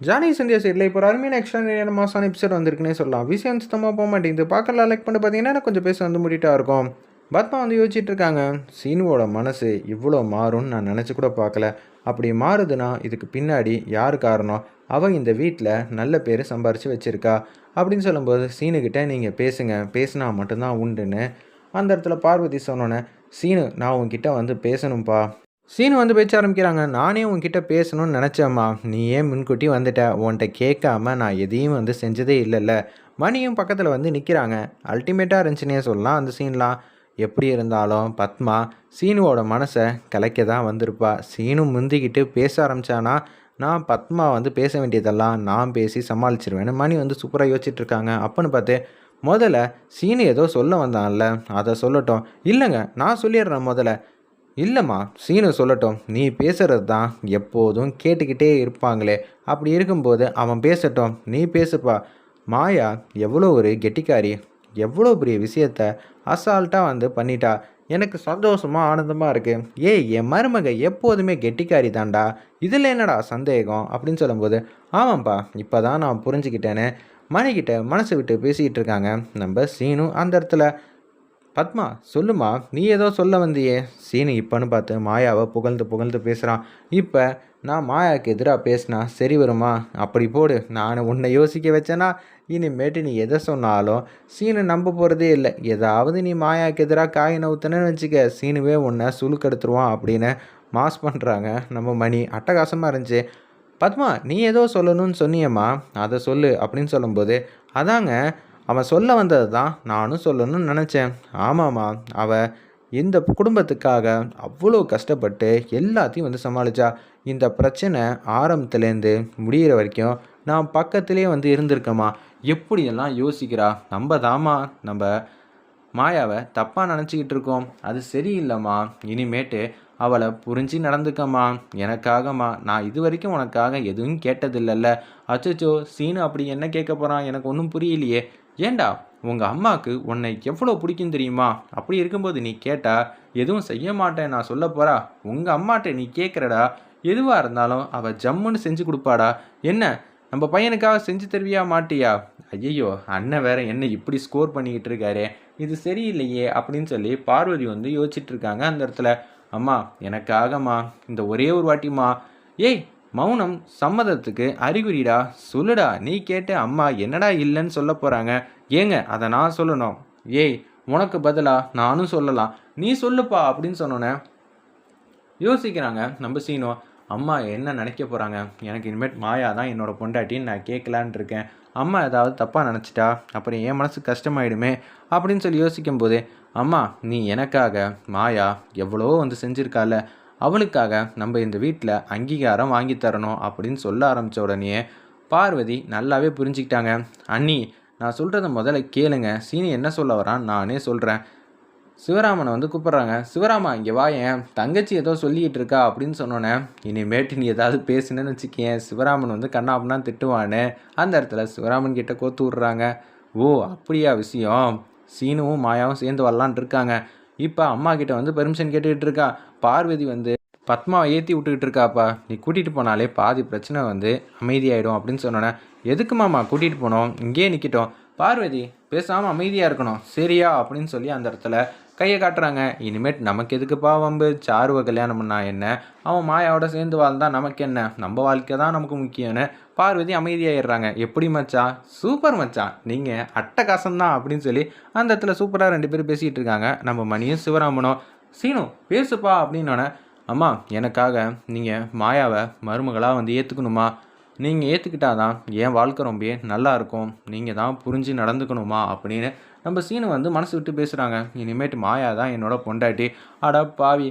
Johnny Sandhya சைடில் இப்போ ஒரு அருமையான எக்ஸ்ட்ரா மாசான எபிசோட் வந்திருக்குன்னே சொல்லலாம். விஷயம் சுத்தமாக போக மாட்டேங்குது. பார்க்கலாம் லைக் பண்ணி பார்த்தீங்கன்னா கொஞ்சம் பேச வந்து முடிட்டா இருக்கும். பத்மா வந்து யோசிச்சுட்டு இருக்காங்க. சீனுவோட மனசு இவ்வளோ மாறும்னு நான் நினச்சி கூட பார்க்கல. அப்படி மாறுதுன்னா இதுக்கு பின்னாடி யார் காரணம்? அவன் இந்த வீட்டில் நல்ல பேர் சம்பாரித்து வச்சிருக்கா. அப்படின்னு சொல்லும்போது சீனுக்கிட்ட நீங்கள் பேசுங்க. பேசினா மட்டும்தான் உண்டுன்னு. அந்த இடத்துல பார்வதி சொன்னோன்னே சீனு நான் உங்ககிட்ட வந்து பேசணும்ப்பா சீனு வந்து பேச ஆரம்பிக்கிறாங்க. நானே உன்கிட்ட பேசணும்னு நினச்சேம்மா. நீ ஏன் முன்கூட்டி வந்துட்ட? உன்கிட்ட கேட்காம நான் எதையும் வந்து செஞ்சதே இல்லைல்ல. மணியும் பக்கத்தில் வந்து நிற்கிறாங்க அல்டிமேட்டாக இருந்துச்சுனே சொல்லலாம் அந்த சீன்லாம். எப்படி இருந்தாலும் பத்மா சீனுவோட மனசை கலைக்க தான் வந்திருப்பா. சீனு முந்திக்கிட்டு பேச ஆரம்பித்தானா நான் பத்மா வந்து பேச வேண்டியதெல்லாம் நான் பேசி சமாளிச்சிருவேன்னு மணி வந்து சூப்பராக யோசிச்சுட்டு இருக்காங்க அப்போன்னு பார்த்து முதல்ல சீனு ஏதோ சொல்ல வந்தான்ல. அதை சொல்லட்டும். இல்லைங்க நான் சொல்லிடுறேன் முதல்ல. இல்லைம்மா சீனு சொல்லட்டும் நீ பேசுகிறது தான் எப்போதும் கேட்டுக்கிட்டே இருப்பாங்களே. அப்படி இருக்கும்போது அவன் பேசட்டும் நீ பேசுப்பா. மாயா எவ்வளோ ஒரு கெட்டிக்காரி எவ்வளோ பெரிய விஷயத்த அசால்ட்டாக வந்து பண்ணிட்டா. எனக்கு சந்தோஷமாக ஆனந்தமாக இருக்குது ஏய் என் மருமக எப்போதுமே கெட்டிக்காரி தாண்டா இதில் என்னடா சந்தேகம்? அப்படின்னு சொல்லும்போது ஆமாம்ப்பா இப்போ தான் நான் புரிஞ்சுக்கிட்டேன்னு மணிக்கிட்ட மனசு விட்டு பேசிக்கிட்டு இருக்காங்க. நம்ம சீனும் அந்த இடத்துல. பத்மா சொல்லுமா நீ ஏதோ சொல்ல வந்தியே? சீனு இப்போன்னு பார்த்து மாயாவை புகழ்ந்து புகழ்ந்து பேசுகிறான் இப்போ நான் மாயாவுக்கு எதிராக பேசினா சரி வருமா? அப்படி போடு நான் உன்னை யோசிக்க வச்சேன்னா இனிமேட்டு நீ எதை சொன்னாலும் சீனு நம்ப போகிறதே இல்லை. ஏதாவது நீ மாயாவுக்கு எதிராக காய் நவுத்தனன்னு வச்சுக்க சீனுவே உன்னை சுழுக்கெடுத்துருவான் அப்படின்னு மாஸ் பண்ணுறாங்க நம்ம மணி. அட்டகாசமாக இருந்துச்சு. பத்மா நீ ஏதோ சொல்லணும்னு சொன்னியம்மா அதை சொல்லு அப்படின்னு சொல்லும்போது அதாங்க அவன் சொல்ல வந்தது தான் நானும் சொல்லணும்னு நினச்சேன். ஆமாம்மா அவள் இந்த குடும்பத்துக்காக அவ்வளோ கஷ்டப்பட்டு எல்லாத்தையும் வந்து சமாளித்தா இந்த பிரச்சனை ஆரம்பத்துலேருந்து முடிகிற வரைக்கும் நான் பக்கத்துலேயே வந்து இருந்திருக்கேம்மா. எப்படியெல்லாம் யோசிக்கிறா? நம்ம தாம்மா நம்ம மாயாவை தப்பாக நினச்சிக்கிட்டு இருக்கோம். அது சரியில்லைம்மா. இனிமேட்டு அவளை புரிஞ்சு நடந்துக்கம்மா. எனக்காகம்மா. நான் இது வரைக்கும் உனக்காக எதுவும் கேட்டதில்லல்ல. அச்சோ சீனு அப்படி என்ன கேட்க போகிறான் எனக்கு ஒன்றும் புரியலையே. ஏண்டா உங்கள் அம்மாவுக்கு உன்னை எவ்வளோ பிடிக்கும் தெரியுமா? அப்படி இருக்கும்போது நீ கேட்டால் எதுவும் செய்ய மாட்டேன் நான் சொல்ல போகிறா உங்கள் அம்மாட்ட நீ கேட்குறடா எதுவாக இருந்தாலும் அவள் ஜம்முன்னு செஞ்சு கொடுப்பாடா. என்ன நம்ம பையனுக்காக செஞ்சு தருவியா மாட்டியா? ஐயையோ அண்ணன் வேற என்ன இப்படி ஸ்கோர் பண்ணிக்கிட்டு இருக்காரு. இது சரியில்லையே அப்படின்னு சொல்லி பார்வதி வந்து யோசிச்சுட்டு இருக்காங்க அந்த இடத்துல. அம்மா எனக்காகம்மா இந்த ஒரே ஒரு வாட்டிம்மா. ஏய் மௌனம் சம்மதத்துக்கு அறிகுறிடா சொல்லுடா நீ கேட்டு அம்மா என்னடா இல்லைன்னு சொல்ல போகிறாங்க ஏங்க அதை நான் சொல்லணும். ஏய் உனக்கு பதிலாக நானும் சொல்லலாம். நீ சொல்லுப்பா அப்படின்னு சொன்னோன்னே யோசிக்கிறாங்க நம்ம சீனோ. அம்மா என்ன நினைக்க போகிறாங்க எனக்கு இனிமேட் மாயா தான் என்னோட பொண்டாட்டின்னு நான் கேட்கலான் இருக்கேன். அம்மா ஏதாவது தப்பாக நினச்சிட்டா? அப்புறம் என் மனசு கஷ்டமாயிடுமே அப்படின்னு சொல்லி யோசிக்கும்போது அம்மா நீ எனக்காக மாயா எவ்வளோ வந்து செஞ்சுருக்கால. அவளுக்காக நம்ம இந்த வீட்டில் அங்கீகாரம் வாங்கி தரணும் அப்படின்னு சொல்ல ஆரம்பித்த உடனே பார்வதி நல்லாவே புரிஞ்சுக்கிட்டாங்க. அண்ணி நான் சொல்கிறத முதல்ல கேளுங்க. சீனி என்ன சொல்ல வரான் நானே சொல்கிறேன் சிவராமனை வந்து கூப்பிட்றாங்க. சிவராமா இங்கே வா. என் தங்கச்சி ஏதோ சொல்லிக்கிட்டு இருக்கா? அப்படின்னு சொன்னோன்னே இனிமேட்டு நீ ஏதாவது பேசுனேன்னு வச்சுக்கேன் சிவராமன் வந்து கண்ணாப்புனா திட்டுவான்னு அந்த இடத்துல சிவராமன் கிட்டே கோத்து விட்றாங்க. ஓ அப்படியா விஷயம். சீனுவும் மாயாவும் சேர்ந்து வரலான் இருக்காங்க. இப்போ அம்மா கிட்ட வந்து பெர்மிஷன் கேட்டுக்கிட்டு இருக்கா. பார்வதி வந்து பத்மாவை ஏற்றி விட்டுக்கிட்டு இருக்காப்பா. நீ கூட்டிகிட்டு போனாலே பாதி பிரச்சனை வந்து அமைதியாயிடும் அப்படின்னு சொன்னோன்னே எதுக்கு மாமா கூட்டிகிட்டு போனோம்? இங்கேயே நிற்கிட்டோம் பார்வதி பேசாமல் அமைதியாக இருக்கணும். சரியா? அப்படின்னு சொல்லி அந்த இடத்துல கையை காட்டுறாங்க. இனிமேட் நமக்கு எதுக்குப்பா வம்பு? சாருவை கல்யாணம் பண்ணா என்ன? அவன் மாயாவோட சேர்ந்து வாழ்ந்தா நமக்கு என்ன? நம்ம வாழ்க்கை தான் நமக்கு முக்கியம்னு பார்வதி அமைதியாயிடுறாங்க. எப்படி மச்சா? சூப்பர் மச்சான் நீங்கள் அட்டகாசம்தான் அப்படின்னு சொல்லி அந்த இடத்துல சூப்பராக ரெண்டு பேரும் பேசிகிட்டு இருக்காங்க. நம்ம மணியும் சிவராமனும் சீனு பேசுப்பா அப்படின்னோடனே அம்மா எனக்காக நீங்கள் மாயாவை மருமகளாக வந்து ஏற்றுக்கணுமா நீங்கள் ஏற்றுக்கிட்டாதான் என் வாழ்க்கை ரொம்பவே நல்லா இருக்கும். நீங்கள் தான் புரிஞ்சு நடந்துக்கணுமா? அப்படின்னு நம்ம சீனு வந்து மனசு விட்டு பேசுகிறாங்க இனிமேட்டு மாயா தான் என்னோட பொண்டாட்டி. அட பாவி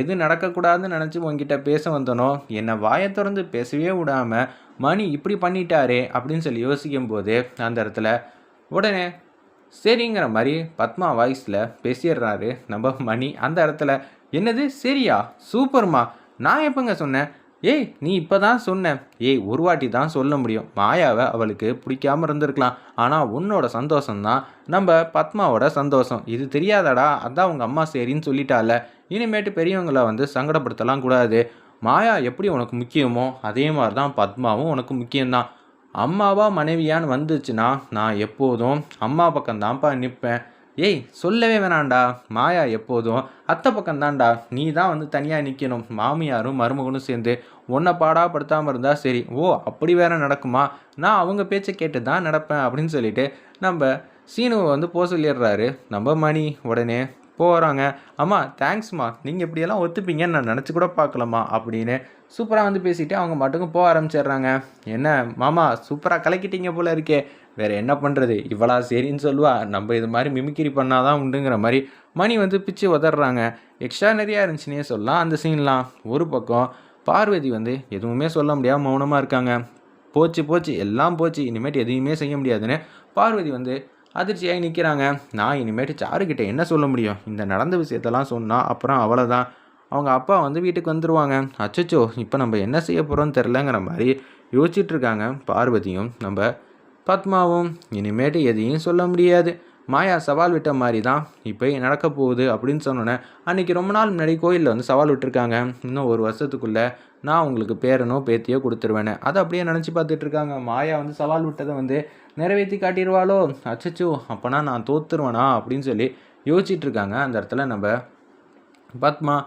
எது நடக்கக்கூடாதுன்னு நினச்சி உங்ககிட்ட பேச வந்தனோ என்னை வாயை திறந்து பேசவே விடாமல் மணி இப்படி பண்ணிட்டாரே அப்படின்னு சொல்லி யோசிக்கும் போது அந்த இடத்துல உடனே சரிங்கிற மாதிரி பத்மா வாய்ஸில் பேசிடுறாரு நம்ம மணி. அந்த இடத்துல என்னது சரியா? சூப்பர்மா. நான் எப்போங்க சொன்னேன்? ஏய் நீ இப்போ தான் சொன்ன. ஏய் ஒரு வாட்டி தான் சொல்ல முடியும். மாயாவை அவளுக்கு பிடிக்காம இருந்திருக்கலாம். ஆனால் உன்னோட சந்தோஷம்தான் நம்ம பத்மாவோட சந்தோஷம். இது தெரியாதடா அதான் உங்கள் அம்மா சரின்னு சொல்லிட்டால. இனிமேட்டு பெரியவங்களை வந்து சங்கடப்படுத்தலாம் கூடாது. மாயா எப்படி உனக்கு முக்கியமோ அதே மாதிரி தான் பத்மாவும் உனக்கு முக்கியம்தான். அம்மாவா மனைவியான்னு வந்துச்சுன்னா நான் எப்போதும் அம்மா பக்கம்தான்ப்பா நிற்பேன் ஏய் சொல்லவே வேணாம்டா. மாயா எப்போதும் அத்தை பக்கம்தான்டா. நீ தான் வந்து தனியாக நிற்கணும் மாமியாரும் மருமகனும் சேர்ந்து உன்னை பாடாப்படுத்தாமல் இருந்தால் சரி. ஓ அப்படி வேற நடக்குமா? நான் அவங்க பேச்சை கேட்டு தான் நடப்பேன் அப்படின்னு சொல்லிட்டு நம்ம சீனுவை வந்து போக சொல்லிடுறாரு. நம்ம மணி உடனே போகிறாங்க அம்மா தேங்க்ஸ்மா நீங்கள் இப்படியெல்லாம் ஒத்துப்பீங்கன்னு நான் நினச்சி கூட பார்க்கலம்மா அப்படின்னு சூப்பராக வந்து பேசிட்டு அவங்க மட்டுக்கும் போக ஆரம்பிச்சிடுறாங்க. என்ன மாமா சூப்பராக கலக்கிட்டீங்க போல இருக்கே. வேறு என்ன பண்ணுறது இவ்வளோ சரின்னு சொல்லுவா. நம்ம இது மாதிரி மிமிக்கிரி பண்ணால் தான் உண்டுங்கிற மாதிரி மணி வந்து பிச்சு உதறாங்க எக்ஸ்ட்ரா நிறையா இருந்துச்சுன்னே சொல்லலாம் அந்த சீன்லாம் ஒரு பக்கம் பார்வதி வந்து எதுவுமே சொல்ல முடியாமல் மௌனமாக இருக்காங்க. போச்சு போச்சு. எல்லாம் போச்சு. இனிமேட்டு எதையுமே செய்ய முடியாதுன்னு பார்வதி வந்து அதிர்ச்சியாகி நிற்கிறாங்க. நான் இனிமேட்டு சாருக்கிட்ட என்ன சொல்ல முடியும்? இந்த நடந்த விஷயத்தெல்லாம் சொன்னால் அப்புறம் அவ்வளோதான் அவங்க அப்பா வந்து வீட்டுக்கு வந்துடுவாங்க அச்சச்சோ இப்போ நம்ம என்ன செய்ய போகிறோம்னு தெரிலங்கிற மாதிரி யோசிச்சுட்ருக்காங்க பார்வதியும் நம்ம பத்மாவும் இனிமேட்டு எதையும் சொல்ல முடியாது. மாயா சவால் விட்ட மாதிரி தான் இப்போ நடக்க போகுது அப்படின்னு சொன்னோன்னே அன்றைக்கி ரொம்ப நாள் முன்னாடி கோயிலில் வந்து சவால் விட்டுருக்காங்க. இன்னும் ஒரு வருஷத்துக்குள்ளே நான் உங்களுக்கு பேரனோ பேத்தியோ கொடுத்துருவேன்னு அதை அப்படியே நினச்சி பார்த்துட்ருக்காங்க மாயா வந்து சவால் விட்டதை வந்து நிறைவேற்றி காட்டிடுவாளோ? அச்சச்சோ அப்போனா நான் தோத்துருவேனா அப்படின்னு சொல்லி யோசிச்சிட்ருக்காங்க அந்த இடத்துல நம்ம பத்மா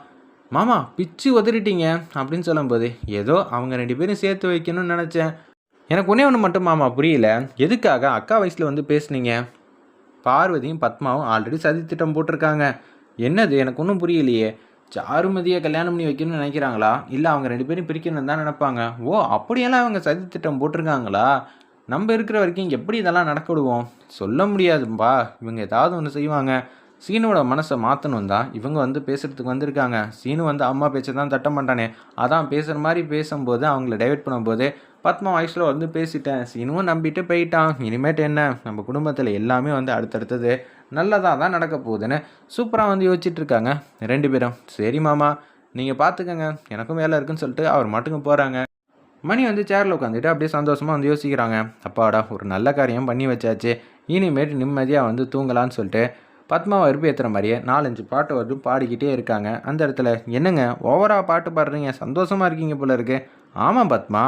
மாமா பிச்சு உதறிட்டீங்க அப்படின்னு சொல்லும்போது ஏதோ அவங்க ரெண்டு பேரும் சேர்த்து வைக்கணும்னு நினச்சேன். எனக்கு ஒன்றே ஒன்று மட்டும் மாமா புரியல. எதுக்காக அக்கா வயசில் வந்து பேசுனீங்க? பார்வதியும் பத்மாவும் ஆல்ரெடி சதித்திட்டம் போட்டிருக்காங்க. என்னது? எனக்கு ஒன்றும் புரியலையே. சாருமதியை கல்யாணம் பண்ணி வைக்கணும்னு நினைக்கிறாங்களா? இல்லை அவங்க ரெண்டு பேரும் பிரிக்கணும்னு தான் நினைப்பாங்க. ஓ அப்படியெல்லாம் அவங்க சதித்திட்டம் போட்டிருக்காங்களா? நம்ம இருக்கிற வரைக்கும் எப்படி இதெல்லாம் நடக்க விடுவோம் சொல்ல முடியாதுப்பா. இவங்க ஏதாவது ஒன்று செய்வாங்க. சீனுவோட மனசை மாற்றணும் தான். இவங்க வந்து பேசுகிறதுக்கு வந்திருக்காங்க. சீனு வந்து அம்மா பேச்சை தான் தட்ட மாட்டானே அதான் பேசுகிற மாதிரி பேசும்போது அவங்கள டைவெர்ட் பண்ணும்போது பத்மா வாய்ஸில் வந்து பேசிட்டேன். சீனுவும் நம்பிட்டு போயிட்டான். இனிமேட்டு என்ன? நம்ம குடும்பத்தில் எல்லாமே வந்து அடுத்தடுத்தது நல்லதாக தான் நடக்க போகுதுன்னு சூப்பராக வந்து யோசிச்சுட்டு இருக்காங்க. ரெண்டு பேரும். சரி மாமா. நீங்கள் பார்த்துக்கங்க எனக்கும் வேலை இருக்குன்னு சொல்லிட்டு அவர் மட்டுக்கு போகிறாங்க மணி வந்து சேரில் உட்காந்துட்டு அப்படியே சந்தோஷமாக வந்து யோசிக்கிறாங்க. அப்பாடா ஒரு நல்ல காரியம் பண்ணி வச்சாச்சு. இனிமேட்டு நிம்மதியாக வந்து தூங்கலான்னு சொல்லிட்டு பத்மாவை விருப்பேற்றுற மாதிரியே நாலஞ்சு பாட்டு வந்து பாடிக்கிட்டே இருக்காங்க. அந்த இடத்துல என்னங்க ஓவராக பாட்டு பாடுறீங்க? சந்தோஷமாக இருக்கீங்க போல இருக்கு. ஆமாம் பத்மா.